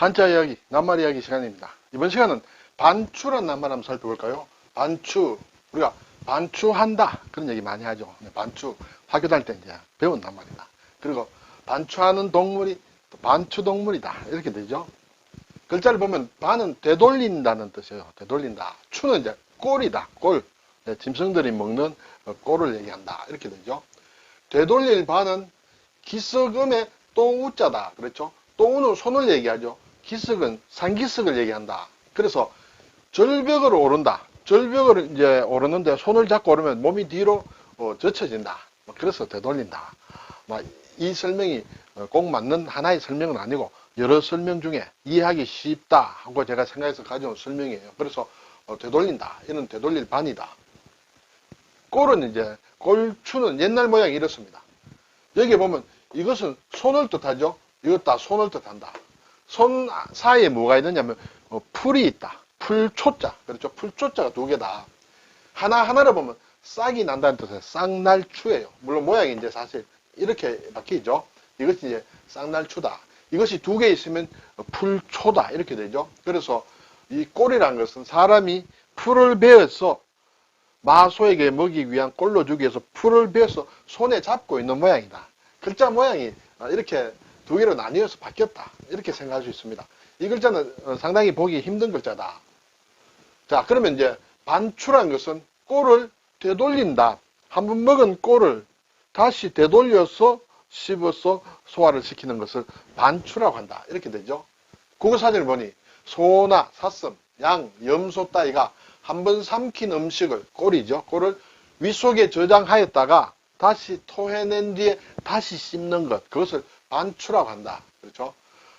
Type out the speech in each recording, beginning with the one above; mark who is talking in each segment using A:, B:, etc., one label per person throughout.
A: 한자 이야기, 낱말 이야기 시간입니다. 이번 시간은 반추란 낱말 한번 살펴볼까요? 반추, 우리가 반추한다. 그런 얘기 많이 하죠. 네, 반추, 학교 다닐 때 이제 배운 낱말이다. 그리고 반추하는 동물이 또 반추 동물이다. 이렇게 되죠. 글자를 보면 반은 되돌린다는 뜻이에요. 되돌린다. 추는 이제 꼴이다. 꼴. 네, 짐승들이 먹는 어, 꼴을 얘기한다. 이렇게 되죠. 되돌릴 반은 기석음의 또 우자다. 그렇죠? 또 우는 손을 얘기하죠. 기석은 상기석을 얘기한다. 그래서 절벽으로 오른다. 절벽을 이제 오르는데 손을 잡고 오르면 몸이 뒤로 어, 젖혀진다. 뭐 그래서 되돌린다. 뭐이 설명이 어, 꼭 맞는 하나의 설명은 아니고 여러 설명 중에 이해하기 쉽다 하고 제가 생각해서 가져온 설명이에요. 그래서 어, 되돌린다. 이는 되돌릴 반이다. 꼴은 이제 꼴추는 옛날 모양이 이렇습니다. 여기 보면 이것은 손을 뜻하죠. 이것 다 손을 뜻한다. 손 사이에 뭐가 있느냐면 어, 풀이 있다. 풀초자. 그렇죠. 풀초자가 두 개다. 하나하나를 보면 싹이 난다는 뜻의 쌍날추예요. 물론 모양이 이제 사실 이렇게 바뀌죠. 이것이 이제 쌍날추다. 이것이 두 개 있으면 풀초다. 이렇게 되죠. 그래서 이 꼴이라는 것은 사람이 풀을 베어서 마소에게 먹이기 위한 꼴로 주기 위해서 풀을 베어서 손에 잡고 있는 모양이다. 글자 모양이 이렇게 두 개로 나뉘어서 바뀌었다. 이렇게 생각할 수 있습니다. 이 글자는 어, 상당히 보기 힘든 글자다. 자, 그러면 이제 반추란 것은 꼴을 되돌린다. 한번 먹은 꼴을 다시 되돌려서 씹어서 소화를 시키는 것을 반추라고 한다. 이렇게 되죠. 국어사전을 보니 소나 사슴, 양, 염소 따위가 한 번 삼킨 음식을 꼴이죠. 꼴을 윗속에 저장하였다가 다시 토해낸 뒤에 다시 씹는 것. 그것을 반추라고 한다. 그렇죠.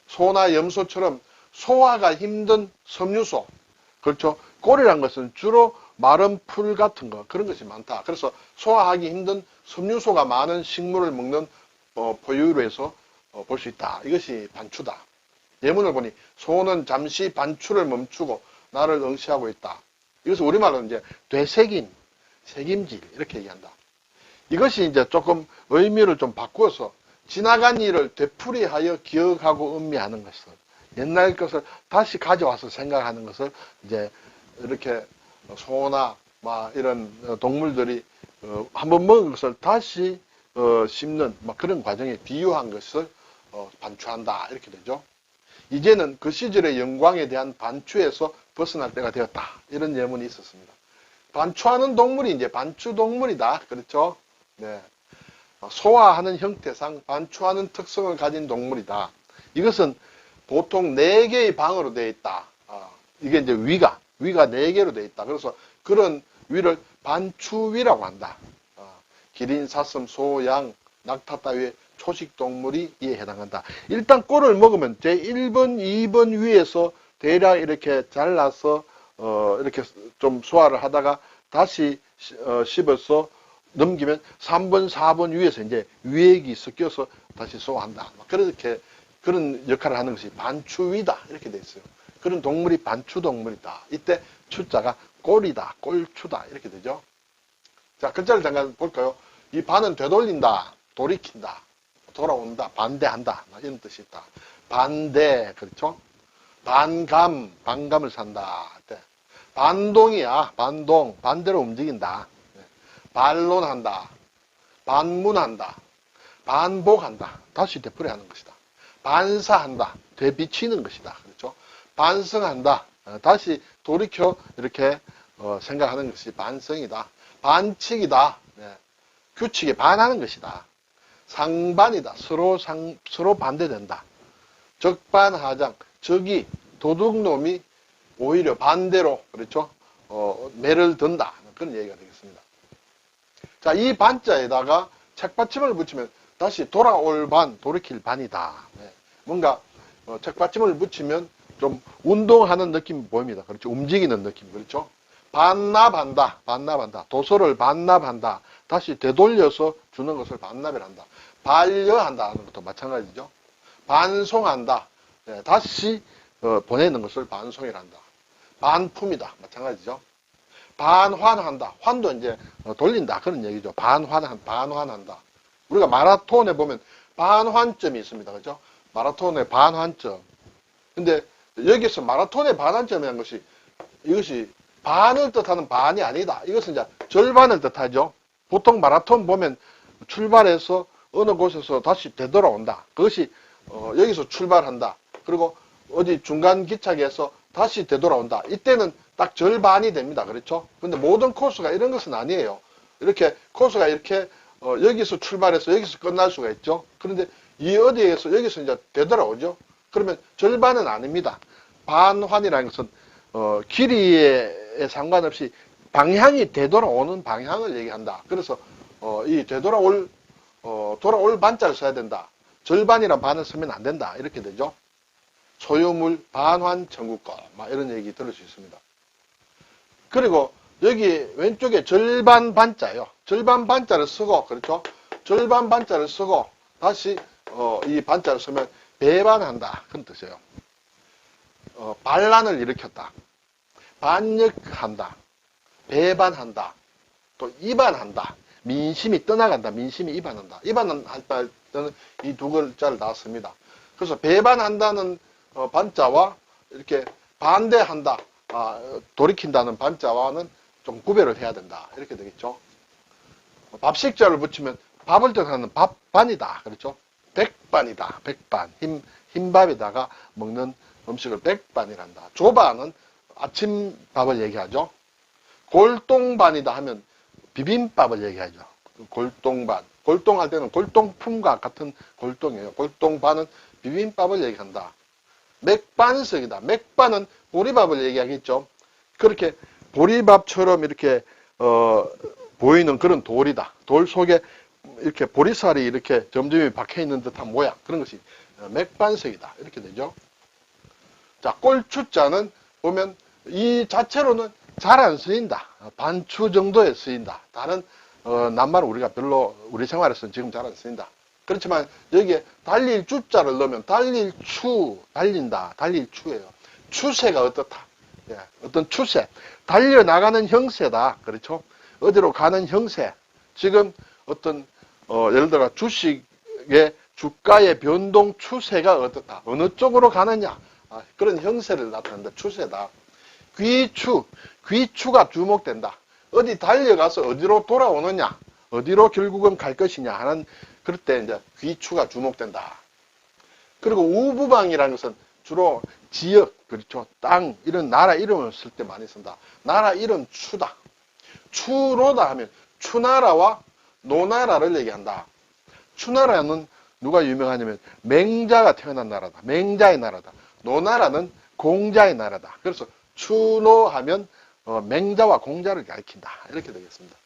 A: 소나 염소처럼 소화가 힘든 섬유소. 그렇죠. 꼴이란 것은 주로 마른 풀 같은 거 그런 것이 많다. 그래서 소화하기 힘든 섬유소가 많은 식물을 먹는 어, 포유로 해서 어, 볼 수 있다. 이것이 반추다. 예문을 보니 소는 잠시 반추를 멈추고 나를 응시하고 있다. 이것을 우리말로 이제 되새김, 새김질 이렇게 얘기한다. 이것이 이제 조금 의미를 좀 바꾸어서 지나간 일을 되풀이하여 기억하고 음미하는 것을 옛날 것을 다시 가져와서 생각하는 것을 이제 이렇게 소나 막 이런 동물들이 어, 한번 먹은 것을 다시 어, 씹는 막 그런 과정에 비유한 것을 어, 반추한다 이렇게 되죠. 이제는 그 시절의 영광에 대한 반추에서 벗어날 때가 되었다 이런 예문이 있었습니다. 반추하는 동물이 이제 반추 동물이다 그렇죠. 네. 소화하는 형태상 반추하는 특성을 가진 동물이다. 이것은 보통 네 개의 방으로 되어 있다. 아, 이게 이제 위가 위가 네 개로 되어 있다. 그래서 그런 위를 반추위라고 한다. 아, 기린, 사슴, 소, 양, 낙타 따위의 초식 동물이 이에 해당한다. 일단 꼴을 먹으면 제 1번, 2번 위에서 대략 이렇게 잘라서 어, 이렇게 좀 소화를 하다가 다시 시- 어, 씹어서 넘기면 3번, 4번 위에서 이제 위액이 섞여서 다시 소화한다. 막 그렇게 그런 역할을 하는 것이 반추위다 이렇게 돼 있어요. 그런 동물이 반추 동물이다. 이때 추자가 꼴이다, 꼴추다 이렇게 되죠. 자 글자를 잠깐 볼까요? 이 반은 되돌린다, 돌이킨다, 돌아온다, 반대한다 막 이런 뜻이 있다. 반대 그렇죠? 반감, 반감을 산다. 네. 반동이야, 반동, 반대로 움직인다. 네. 반론한다, 반문한다, 반복한다. 다시 되풀이하는 것이다. 반사한다, 되비치는 것이다. 그렇죠? 반성한다, 어, 다시 돌이켜 이렇게 어, 생각하는 것이 반성이다. 반칙이다, 네. 규칙에 반하는 것이다. 상반이다, 서로 상, 서로 반대된다. 적반하장, 적이 도둑놈이 오히려 반대로 그렇죠? 어, 매를 든다 그런 얘기가 되겠습니다. 자, 이 반자에다가 책받침을 붙이면 다시 돌아올 반, 돌이킬 반이다. 네. 뭔가 어, 책받침을 붙이면 좀 운동하는 느낌이 보입니다. 그렇죠? 움직이는 느낌, 그렇죠? 반납한다, 반납한다. 도서를 반납한다. 다시 되돌려서 주는 것을 반납이란다. 반려한다 하는 것도 마찬가지죠. 반송한다. 네, 다시 어, 보내는 것을 반송이란다. 반품이다. 마찬가지죠. 반환한다. 환도 이제 어, 돌린다. 그런 얘기죠. 반환한, 반환한다. 우리가 마라톤에 보면 반환점이 있습니다. 그죠? 마라톤의 반환점. 근데 여기서 마라톤의 반환점이라는 것이 이것이 반을 뜻하는 반이 아니다. 이것은 이제 절반을 뜻하죠. 보통 마라톤 보면 출발해서 어느 곳에서 다시 되돌아온다. 그것이 어, 여기서 출발한다. 그리고 어디 중간 기착에서 다시 되돌아온다. 이때는 딱 절반이 됩니다. 그렇죠? 근데 모든 코스가 이런 것은 아니에요. 이렇게 코스가 이렇게 어, 여기서 출발해서 여기서 끝날 수가 있죠. 그런데 이 어디에서 여기서 이제 되돌아오죠. 그러면 절반은 아닙니다. 반환이라는 것은 어, 길이에 상관없이 방향이 되돌아오는 방향을 얘기한다. 그래서 어, 이 되돌아올 어, 돌아올 반자를 써야 된다. 절반이란 반을 쓰면 안 된다. 이렇게 되죠. 소유물 반환 청구권 막 이런 얘기 들을 수 있습니다. 그리고 여기 왼쪽에 절반 반자요. 절반 반자를 쓰고 그렇죠. 절반 반자를 쓰고 다시 어, 이 반자를 쓰면 배반한다 그런 뜻이에요. 어, 반란을 일으켰다. 반역한다. 배반한다. 또 이반한다. 민심이 떠나간다. 민심이 이반한다. 이반할 때는 이 두 글자를 나왔습니다. 그래서 배반한다는 어, 반자와 이렇게 반대한다. 아, 돌이킨다는 반자와는 좀 구별을 해야 된다. 이렇게 되겠죠. 밥식자를 붙이면 밥을 뜻하는 밥반이다. 그렇죠? 백반이다. 백반. 흰, 흰밥에다가 먹는 음식을 백반이란다. 조반은 아침밥을 얘기하죠. 골동반이다 하면 비빔밥을 얘기하죠. 골동반. 골동할 때는 골동품과 같은 골동이에요. 골동반은 비빔밥을 얘기한다. 맥반석이다. 맥반은 보리밥을 얘기하겠죠. 그렇게 보리밥처럼 이렇게 어, 보이는 그런 돌이다. 돌 속에 이렇게 보리살이 이렇게 점점이 박혀 있는 듯한 모양 그런 것이 어, 맥반석이다. 이렇게 되죠. 자, 꼴추자는 보면 이 자체로는 잘 안 쓰인다. 반추 정도에 쓰인다. 다른 어, 낱말 우리가 별로 우리 생활에서는 지금 잘 안 쓰인다. 그렇지만 여기에 달릴 주자를 넣으면 달릴 추, 달린다, 달릴 추예요. 추세가 어떻다. 예, 어떤 추세, 달려나가는 형세다. 그렇죠? 어디로 가는 형세. 지금 어떤 어, 예를 들어 주식의 주가의 변동 추세가 어떻다. 어느 쪽으로 가느냐. 아, 그런 형세를 나타낸다. 추세다. 귀추, 귀추가 주목된다. 어디 달려가서 어디로 돌아오느냐, 어디로 결국은 갈 것이냐 하는 그럴 때 이제 귀추가 주목된다. 그리고 우부방이라는 것은 주로 지역, 그렇죠. 땅, 이런 나라 이름을 쓸 때 많이 쓴다. 나라 이름 추다. 추로다 하면 추나라와 노나라를 얘기한다. 추나라는 누가 유명하냐면 맹자가 태어난 나라다. 맹자의 나라다. 노나라는 공자의 나라다. 그래서 추노하면 어, 맹자와 공자를 가리킨다. 이렇게 되겠습니다.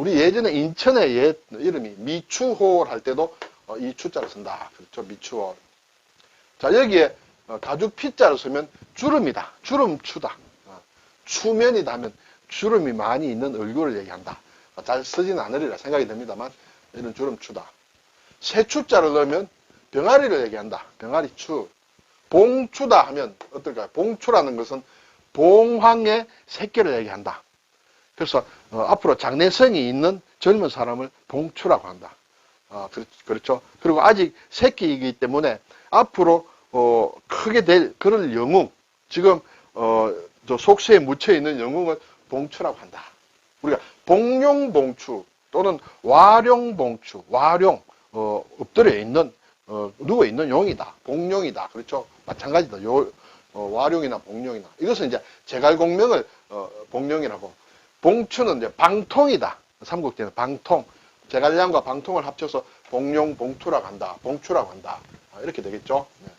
A: 우리 예전에 인천의 옛 이름이 미추홀 할 때도 어, 이 추자를 쓴다. 그렇죠. 미추홀. 자, 여기에 어, 가죽 피자를 쓰면 주름이다. 주름추다. 어, 추면이다 하면 주름이 많이 있는 얼굴을 얘기한다. 어, 잘 쓰지는 않으리라 생각이 됩니다만 이런 주름추다. 새추자를 넣으면 병아리를 얘기한다. 병아리 추. 봉추다 하면 어떨까요? 봉추라는 것은 봉황의 새끼를 얘기한다. 그래서 어, 앞으로 장래성이 있는 젊은 사람을 봉추라고 한다. 어, 그렇, 죠 그리고 아직 새끼이기 때문에 앞으로 어, 크게 될 그런 영웅, 지금 어, 저 속세에 묻혀 있는 영웅을 봉추라고 한다. 우리가 봉룡봉추 또는 와룡봉추, 와룡 어, 엎드려 있는 어, 누워 있는 용이다. 봉룡이다. 그렇죠? 마찬가지다. 요, 어, 와룡이나 봉룡이나 이것은 이제 제갈공명을 어, 봉룡이라고 봉추는 이제 방통이다. 삼국지는 방통 제갈량과 방통을 합쳐서 봉룡 봉투라고 한다. 봉추라고 한다. 아, 이렇게 되겠죠. 네.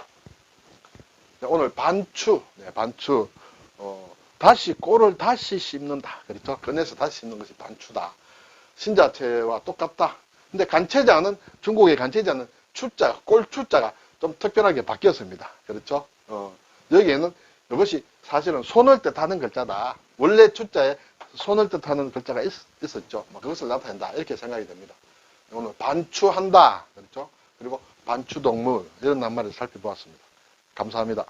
A: 네, 오늘 반추 네, 반추 어, 다시 꼴을 다시 씹는다. 그렇죠? 꺼내서 다시 씹는 것이 반추다. 신자체와 똑같다. 근데 간체자는 중국의 간체자는 추자 꼴추자가 좀 특별하게 바뀌었습니다. 그렇죠? 어, 여기에는 이것이 사실은 손을 뜻하는 글자다. 원래 추자에 손을 뜻하는 글자가 있, 었죠 뭐 그것을 나타낸다. 이렇게 생각이 됩니다. 오늘 반추한다. 그렇죠? 그리고 반추동물 이런 낱말을 살펴보았습니다. 감사합니다.